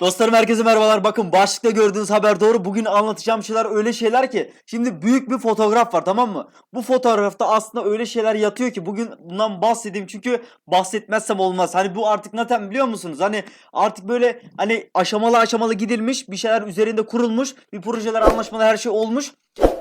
Dostlarım herkese merhabalar. Bakın başlıkta gördüğünüz haber doğru. Bugün anlatacağım şeyler öyle şeyler ki. Şimdi büyük bir fotoğraf var tamam mı? Bu fotoğrafta aslında öyle şeyler yatıyor ki bugün bundan bahsedeyim. Çünkü bahsetmezsem olmaz. Hani bu artık zaten biliyor musunuz? Hani artık böyle hani aşamalı aşamalı gidilmiş. Bir şeyler üzerinde kurulmuş. Bir projeler anlaşmalar her şey olmuş.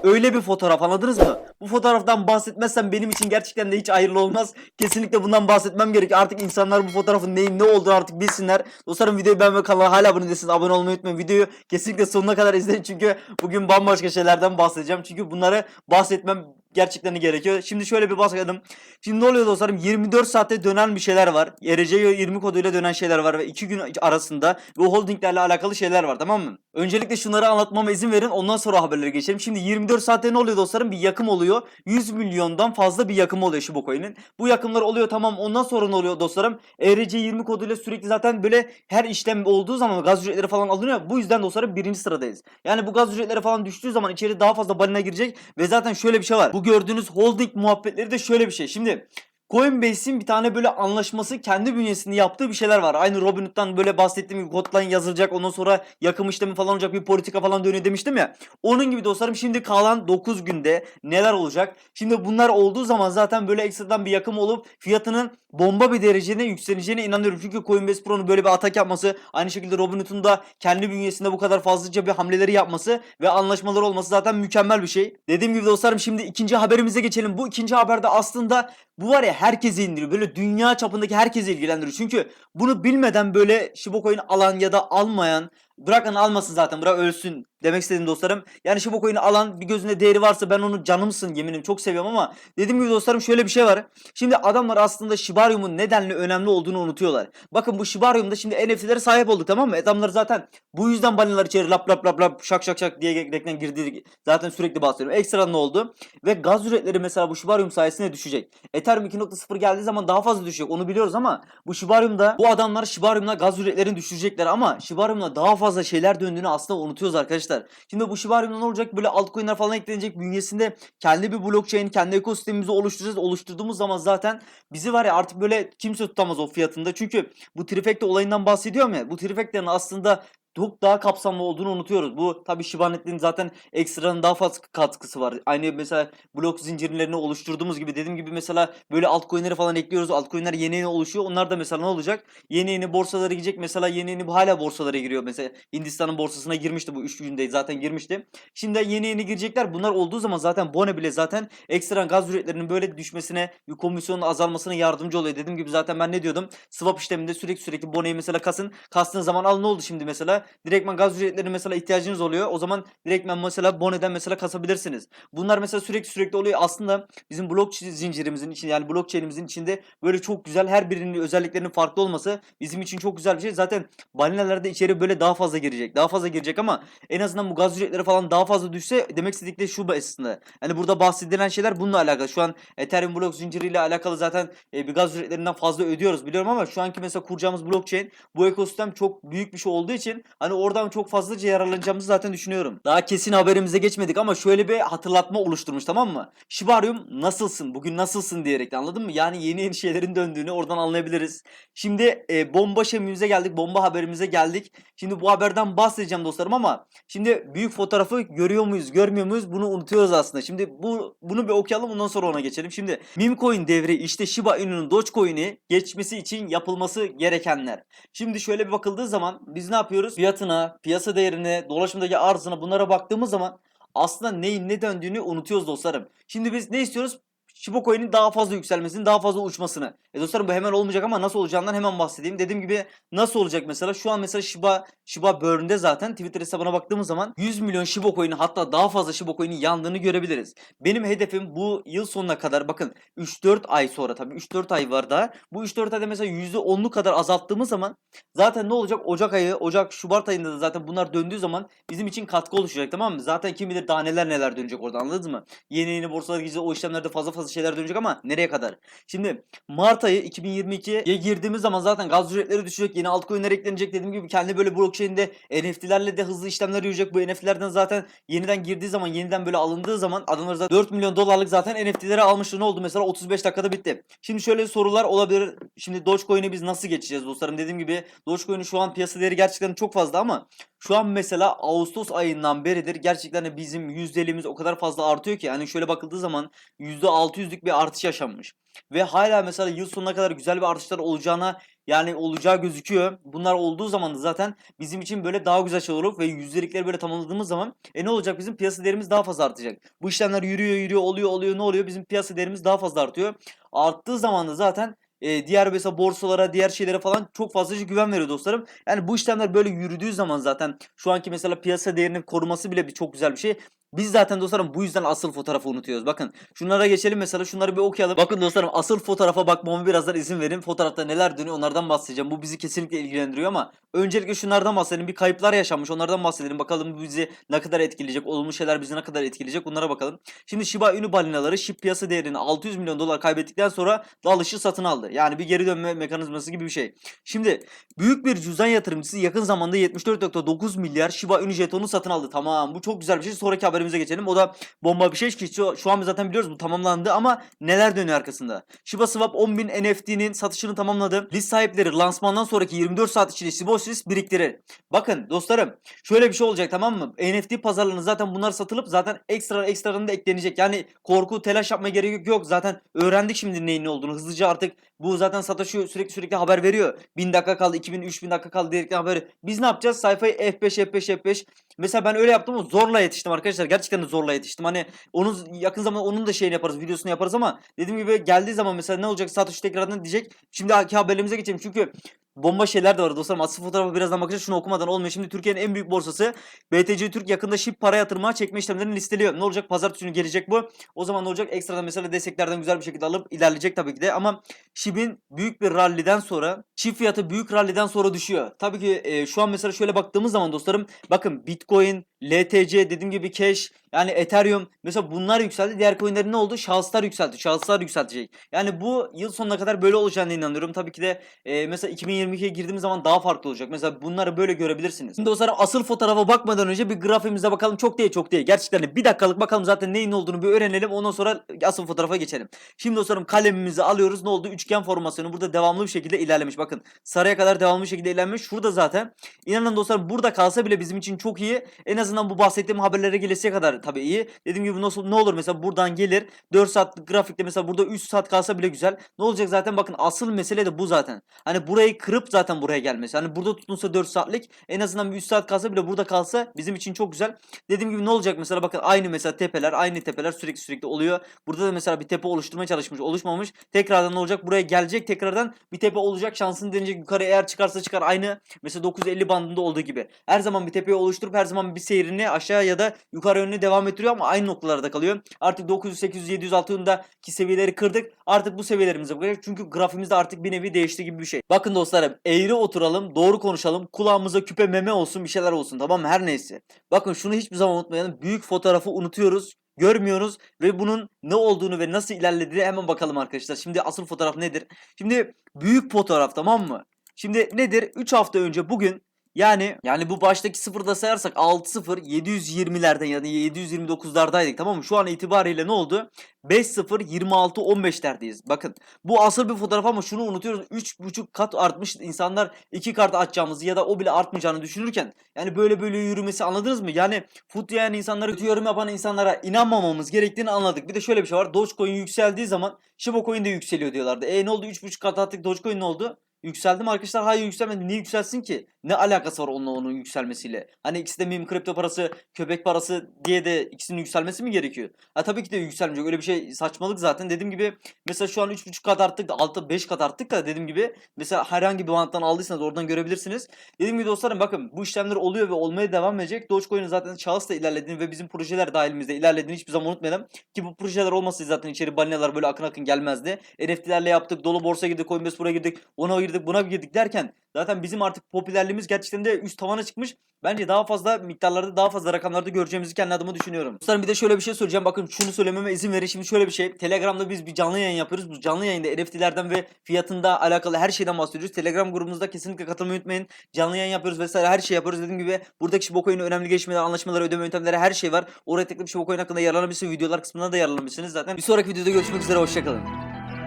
Öyle bir fotoğraf anladınız mı? Bu fotoğraftan bahsetmezsem benim için gerçekten de hiç hayırlı olmaz. Kesinlikle bundan bahsetmem gerekiyor. Artık insanlar bu fotoğrafın neyin ne olduğunu artık bilsinler. Dostlarım videoyu beğenmeyi kanala hala abone değilseniz abone olmayı unutmayın. Videoyu kesinlikle sonuna kadar izleyin çünkü bugün bambaşka şeylerden bahsedeceğim. Çünkü bunları bahsetmem gerçekten gerekiyor. Şimdi şöyle bir bahsedelim. Şimdi ne oluyor dostlarım? 24 saatte dönen bir şeyler var. ERC 20 koduyla dönen şeyler var ve 2 gün arasında bu holdinglerle alakalı şeyler var tamam mı? Öncelikle şunları anlatmama izin verin ondan sonra haberlere geçelim. Şimdi 24 saatte ne oluyor dostlarım? Bir yakım oluyor. 100 milyondan fazla bir yakım oluyor Shiba Coin'in. Bu yakımlar oluyor tamam ondan sonra ne oluyor dostlarım? ERC 20 koduyla sürekli zaten böyle her işlem olduğu zaman gaz ücretleri falan alınıyor. Bu yüzden dostlarım birinci sıradayız. Yani bu gaz ücretleri falan düştüğü zaman içeri daha fazla balina girecek ve zaten şöyle bir şey var. Bu gördüğünüz holding muhabbetleri de şöyle bir şey. Şimdi Coinbase'in bir tane böyle anlaşması kendi bünyesinde yaptığı bir şeyler var. Aynı Robinhood'dan böyle bahsettiğim gibi hotline yazılacak ondan sonra yakım işlemi falan olacak bir politika falan dönüyor demiştim ya. Onun gibi dostlarım şimdi kalan 9 günde neler olacak? Şimdi bunlar olduğu zaman zaten böyle ekstradan bir yakım olup fiyatının bomba bir derecede yükseleceğine inanıyorum. Çünkü Coinbase Pro'nun böyle bir atak yapması aynı şekilde Robinhood'un da kendi bünyesinde bu kadar fazlaca bir hamleleri yapması ve anlaşmaları olması zaten mükemmel bir şey. Dediğim gibi dostlarım şimdi ikinci haberimize geçelim. Bu ikinci haberde aslında bu var ya herkesi indiriyor. Böyle dünya çapındaki herkesi ilgilendiriyor. Çünkü bunu bilmeden böyle Shiba Coin alan ya da almayan bırakın almasın zaten bırak ölsün demek istedim dostlarım. Yani Shiba Coin'i alan bir gözünde değeri varsa ben onu canımsın yeminim çok seviyorum ama dediğim gibi dostlarım şöyle bir şey var. Şimdi adamlar aslında Shibarium'un nedenli önemli olduğunu unutuyorlar. Bakın bu Shibarium'da şimdi NFT'lere sahip olduk tamam mı? Adamlar zaten bu yüzden balinalar içeri lap lap lap lap şak şak şak diye reklam girdi. Zaten sürekli bahsediyorum. Ekstra ne oldu? Ve gaz ücretleri mesela bu Shibarium sayesinde düşecek. Ethereum 2.0 geldiği zaman daha fazla düşecek. Onu biliyoruz ama bu Shibarium'da bu adamlar Shibarium'la gaz ücretlerini düşürecekler ama Shibarium'la daha fazla şeyler döndüğünü aslında unutuyoruz arkadaşlar. Şimdi bu Shibarium'da ne olacak? Böyle altcoin'ler falan eklenecek. Bünyesinde kendi bir blockchain, kendi ekosistemimizi oluşturacağız. Oluşturduğumuz zaman zaten bizi var ya artık böyle kimse tutamaz o fiyatında. Çünkü bu trifecta olayından bahsediyorum ya. Bu trifecta'nın aslında çok daha kapsamlı olduğunu unutuyoruz. Bu tabi Shiba Net'in zaten ekstranın daha fazla katkısı var. Aynı mesela blok zincirlerini oluşturduğumuz gibi dediğim gibi mesela böyle altcoin'leri falan ekliyoruz. Altcoin'ler yeni yeni oluşuyor. Onlar da mesela ne olacak? Yeni yeni borsalara girecek. Mesela yeni yeni hala borsalara giriyor. Mesela Hindistan'ın borsasına girmişti bu 3 günde zaten girmişti. Şimdi yeni yeni girecekler. Bunlar olduğu zaman zaten Bone bile zaten ekstra gaz ücretlerinin böyle düşmesine, bir komisyonun azalmasına yardımcı oluyor. Dediğim gibi zaten ben ne diyordum? Swap işleminde sürekli sürekli Bone'yi mesela kasın. Kastığın zaman al ne oldu şimdi mesela? Direktmen gaz ücretlerine mesela ihtiyacınız oluyor. O zaman direktmen mesela Bone'den mesela kasabilirsiniz. Bunlar mesela sürekli sürekli oluyor. Aslında bizim blok zincirimizin içinde yani blockchain'imizin içinde böyle çok güzel her birinin özelliklerinin farklı olması bizim için çok güzel bir şey. Zaten balinalar da içeri böyle daha fazla girecek. Daha fazla girecek ama en azından bu gaz ücretleri falan daha fazla düşse demek istedikleri şu aslında. Yani burada bahsedilen şeyler bununla alakalı. Şu an Ethereum blok zinciriyle alakalı zaten e, bir gaz ücretlerinden fazla ödüyoruz biliyorum ama şu anki mesela kuracağımız blockchain bu ekosistem çok büyük bir şey olduğu için hani oradan çok fazlaca yararlanacağımızı zaten düşünüyorum. Daha kesin haberimize geçmedik ama şöyle bir hatırlatma oluşturmuş tamam mı? Shibarium nasılsın? Bugün nasılsın diyerek anladın mı? Yani yeni yeni şeylerin döndüğünü oradan anlayabiliriz. Şimdi e, bomba şeyimize geldik. Bomba haberimize geldik. Şimdi bu haberden bahsedeceğim dostlarım ama şimdi büyük fotoğrafı görüyor muyuz, görmüyor muyuz? Bunu unutuyoruz aslında. Şimdi bu bunu bir okuyalım ondan sonra ona geçelim. Şimdi meme coin devri işte Shiba Inu'nun Dogecoin'i geçmesi için yapılması gerekenler. Şimdi şöyle bir bakıldığı zaman biz ne yapıyoruz? Fiyatına, piyasa değerine, dolaşımdaki arzına bunlara baktığımız zaman aslında neyin ne döndüğünü unutuyoruz dostlarım. Şimdi biz ne istiyoruz? Shiba Coin'in daha fazla yükselmesini, daha fazla uçmasını. E dostlarım bu hemen olmayacak ama nasıl olacağından hemen bahsedeyim. Dediğim gibi nasıl olacak mesela? Şu an mesela Shiba Shiba Burn'de zaten Twitter hesabına baktığımız zaman 100 milyon Shiba Coin'in hatta daha fazla Shiba Coin'in yandığını görebiliriz. Benim hedefim bu yıl sonuna kadar bakın 3-4 ay sonra tabii 3-4 ay var daha. Bu 3-4 ayda mesela %10'lu kadar azalttığımız zaman zaten ne olacak? Ocak ayı, Ocak, Şubat ayında da zaten bunlar döndüğü zaman bizim için katkı oluşacak tamam mı? Zaten kim bilir daha neler neler dönecek orada anladınız mı? Yeni yeni borsalar gideceğiz o işlemlerde fazla fazla fazla şeyler dönecek ama nereye kadar? Şimdi Mart ayı 2022'ye girdiğimiz zaman zaten gaz ücretleri düşecek. Yeni altcoin'ler eklenecek. Dediğim gibi kendi böyle blockchain'de NFT'lerle de hızlı işlemler yürüyecek. Bu NFT'lerden zaten yeniden girdiği zaman yeniden böyle alındığı zaman adamlar zaten 4 milyon dolarlık zaten NFT'leri almıştı. Ne oldu mesela 35 dakikada bitti. Şimdi şöyle sorular olabilir. Şimdi Dogecoin'i biz nasıl geçeceğiz dostlarım? Dediğim gibi Dogecoin'in şu an piyasa değeri gerçekten çok fazla ama şu an mesela Ağustos ayından beridir gerçekten bizim yüzdelimiz o kadar fazla artıyor ki hani şöyle bakıldığı zaman %600'lük bir artış yaşanmış. Ve hala mesela yıl sonuna kadar güzel bir artışlar olacağına yani olacağı gözüküyor. Bunlar olduğu zaman da zaten bizim için böyle daha güzel şeyler olur ve yüzdelikleri böyle tamamladığımız zaman e ne olacak bizim piyasa değerimiz daha fazla artacak. Bu işlemler yürüyor yürüyor oluyor oluyor ne oluyor bizim piyasa değerimiz daha fazla artıyor. Arttığı zaman da zaten e, diğer mesela borsalara, diğer şeylere falan çok fazlaca güven veriyor dostlarım. Yani bu işlemler böyle yürüdüğü zaman zaten şu anki mesela piyasa değerinin koruması bile bir çok güzel bir şey. Biz zaten dostlarım bu yüzden asıl fotoğrafı unutuyoruz. Bakın şunlara geçelim mesela şunları bir okuyalım. Bakın dostlarım asıl fotoğrafa bakmama birazdan izin verin. Fotoğrafta neler dönüyor onlardan bahsedeceğim. Bu bizi kesinlikle ilgilendiriyor ama öncelikle şunlardan bahsedelim. Bir kayıplar yaşanmış onlardan bahsedelim. Bakalım bu bizi ne kadar etkileyecek. Olumlu şeyler bizi ne kadar etkileyecek bunlara bakalım. Şimdi Shiba Inu balinaları SHIB piyasa değerini 600 milyon dolar kaybettikten sonra dalışı satın aldı. Yani bir geri dönme mekanizması gibi bir şey. Şimdi büyük bir cüzdan yatırımcısı yakın zamanda 74.9 milyar Shiba Inu jetonu satın aldı. Tamam bu çok güzel bir şey. Sonraki haberimize geçelim. O da bomba bir şey ki şu, şu an zaten biliyoruz bu tamamlandı ama neler dönüyor arkasında? Shiba Swap 10.000 NFT'nin satışını tamamladı. List sahipleri lansmandan sonraki 24 saat içinde Sibosys biriktirir. Bakın dostlarım şöyle bir şey olacak tamam mı? NFT pazarlarına zaten bunlar satılıp zaten ekstra ekstralarını da eklenecek. Yani korku telaş yapmaya gerek yok. Zaten öğrendik şimdi neyin ne olduğunu. Hızlıca artık bu zaten Satoshi sürekli sürekli haber veriyor. 1000 dakika kaldı, 2000, 3000 dakika kaldı diyerekten haber. Biz ne yapacağız? Sayfayı F5, F5, F5. Mesela ben öyle yaptım ama zorla yetiştim arkadaşlar. Gerçekten de zorla yetiştim. Hani onun yakın zamanda onun da şeyini yaparız, videosunu yaparız ama dediğim gibi geldiği zaman mesela ne olacak? Satoshi tekrardan diyecek. Şimdi haberlerimize geçelim. Çünkü bomba şeyler de var dostlarım. Asıl fotoğrafı birazdan bakacağız. Şunu okumadan olmuyor. Şimdi Türkiye'nin en büyük borsası BTC Türk yakında şip para yatırmaya çekme işlemlerini listeliyor. Ne olacak? Pazartesi günü gelecek bu. O zaman ne olacak? Ekstradan mesela desteklerden güzel bir şekilde alıp ilerleyecek tabii ki de. Ama şibin büyük bir ralliden sonra şip fiyatı büyük ralliden sonra düşüyor. Tabii ki e, şu an mesela şöyle baktığımız zaman dostlarım bakın Bitcoin, LTC dediğim gibi Cash yani Ethereum mesela bunlar yükseldi. Diğer coinlerin ne oldu? Şahıslar yükseldi. Şahıslar yükseltecek. Yani bu yıl sonuna kadar böyle olacağını inanıyorum. Tabii ki de e, mesela 2022'ye girdiğimiz zaman daha farklı olacak. Mesela bunları böyle görebilirsiniz. Şimdi dostlarım asıl fotoğrafa bakmadan önce bir grafiğimize bakalım. Çok değil çok değil. Gerçekten bir dakikalık bakalım zaten neyin olduğunu bir öğrenelim. Ondan sonra asıl fotoğrafa geçelim. Şimdi dostlarım kalemimizi alıyoruz. Ne oldu? Üçgen formasyonu burada devamlı bir şekilde ilerlemiş. Bakın sarıya kadar devamlı bir şekilde ilerlemiş. Şurada zaten. İnanın dostlarım burada kalsa bile bizim için çok iyi. En azından bu bahsettiğim haberlere gelesiye kadar tabii iyi. Dediğim gibi nasıl ne olur mesela buradan gelir 4 saatlik grafikte mesela burada 3 saat kalsa bile güzel. Ne olacak zaten bakın asıl mesele de bu zaten. Hani burayı kırıp zaten buraya gelmesi. Hani burada tutunsa 4 saatlik en azından bir 3 saat kalsa bile burada kalsa bizim için çok güzel. Dediğim gibi ne olacak mesela bakın aynı mesela tepeler aynı tepeler sürekli sürekli oluyor. Burada da mesela bir tepe oluşturmaya çalışmış oluşmamış. Tekrardan ne olacak buraya gelecek tekrardan bir tepe olacak şansını deneyecek yukarı eğer çıkarsa çıkar aynı mesela 950 bandında olduğu gibi. Her zaman bir tepeyi oluşturup her zaman bir seyrini aşağı ya da yukarı yönüne devam ettiriyor ama aynı noktalarda kalıyor. Artık 900, 800, 700, 600'daki seviyeleri kırdık. Artık bu seviyelerimize bakacak. Çünkü grafimizde artık bir nevi değişti gibi bir şey. Bakın dostlarım eğri oturalım, doğru konuşalım. Kulağımıza küpe meme olsun bir şeyler olsun tamam mı? Her neyse. Bakın şunu hiçbir zaman unutmayalım. Büyük fotoğrafı unutuyoruz görmüyoruz ve bunun ne olduğunu ve nasıl ilerlediğini hemen bakalım arkadaşlar. Şimdi asıl fotoğraf nedir? Şimdi büyük fotoğraf tamam mı? Şimdi nedir? 3 hafta önce bugün yani yani bu baştaki sıfırda sayarsak 6-0 720'lerden yani 729'lardaydık tamam mı? Şu an itibariyle ne oldu? 5-0 26-15'lerdeyiz. Bakın bu asıl bir fotoğraf ama şunu unutuyoruz. 3,5 kat artmış insanlar 2 kart açacağımızı ya da o bile artmayacağını düşünürken yani böyle böyle yürümesi anladınız mı? Yani fut yani insanlara kötü yorum yapan insanlara inanmamamız gerektiğini anladık. Bir de şöyle bir şey var. Dogecoin yükseldiği zaman Shiba Coin de yükseliyor diyorlardı. E ne oldu? 3,5 kat attık Dogecoin ne oldu? Yükseldi mi arkadaşlar? Hayır yükselmedi. Niye yükselsin ki? Ne alakası var onunla onun yükselmesiyle? Hani ikisi de meme kripto parası, köpek parası diye de ikisinin yükselmesi mi gerekiyor? Ha tabii ki de yükselmeyecek. Öyle bir şey saçmalık zaten. Dediğim gibi mesela şu an 3.5 kat arttık da 6 5 kat arttık da dediğim gibi mesela herhangi bir banttan aldıysanız oradan görebilirsiniz. Dediğim gibi dostlarım bakın bu işlemler oluyor ve olmaya devam edecek. Dogecoin'in zaten şahısla ilerlediğini ve bizim projeler dahilimizde ilerlediğini hiçbir zaman unutmayalım. Ki bu projeler olmasaydı zaten içeri balinalar böyle akın akın gelmezdi. NFT'lerle yaptık. Dolu borsa girdik. Coinbase buraya girdik. Ona girdik girdik buna girdik derken zaten bizim artık popülerliğimiz gerçekten de üst tavana çıkmış. Bence daha fazla miktarlarda daha fazla rakamlarda göreceğimizi kendi adıma düşünüyorum. Dostlarım bir de şöyle bir şey söyleyeceğim. Bakın şunu söylememe izin verin. Şimdi şöyle bir şey. Telegram'da biz bir canlı yayın yapıyoruz. Bu canlı yayında NFT'lerden ve fiyatında alakalı her şeyden bahsediyoruz. Telegram grubumuzda kesinlikle katılmayı unutmayın. Canlı yayın yapıyoruz vesaire her şey yapıyoruz. Dediğim gibi buradaki Shiba Coin'in önemli gelişmeleri, anlaşmaları, ödeme yöntemleri her şey var. Oraya tıklayıp Shiba Coin hakkında yararlanabilirsiniz. Videolar kısmında da yararlanabilirsiniz zaten. Bir sonraki videoda görüşmek üzere. Hoşçakalın.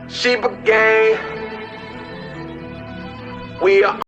Sheba gang. We are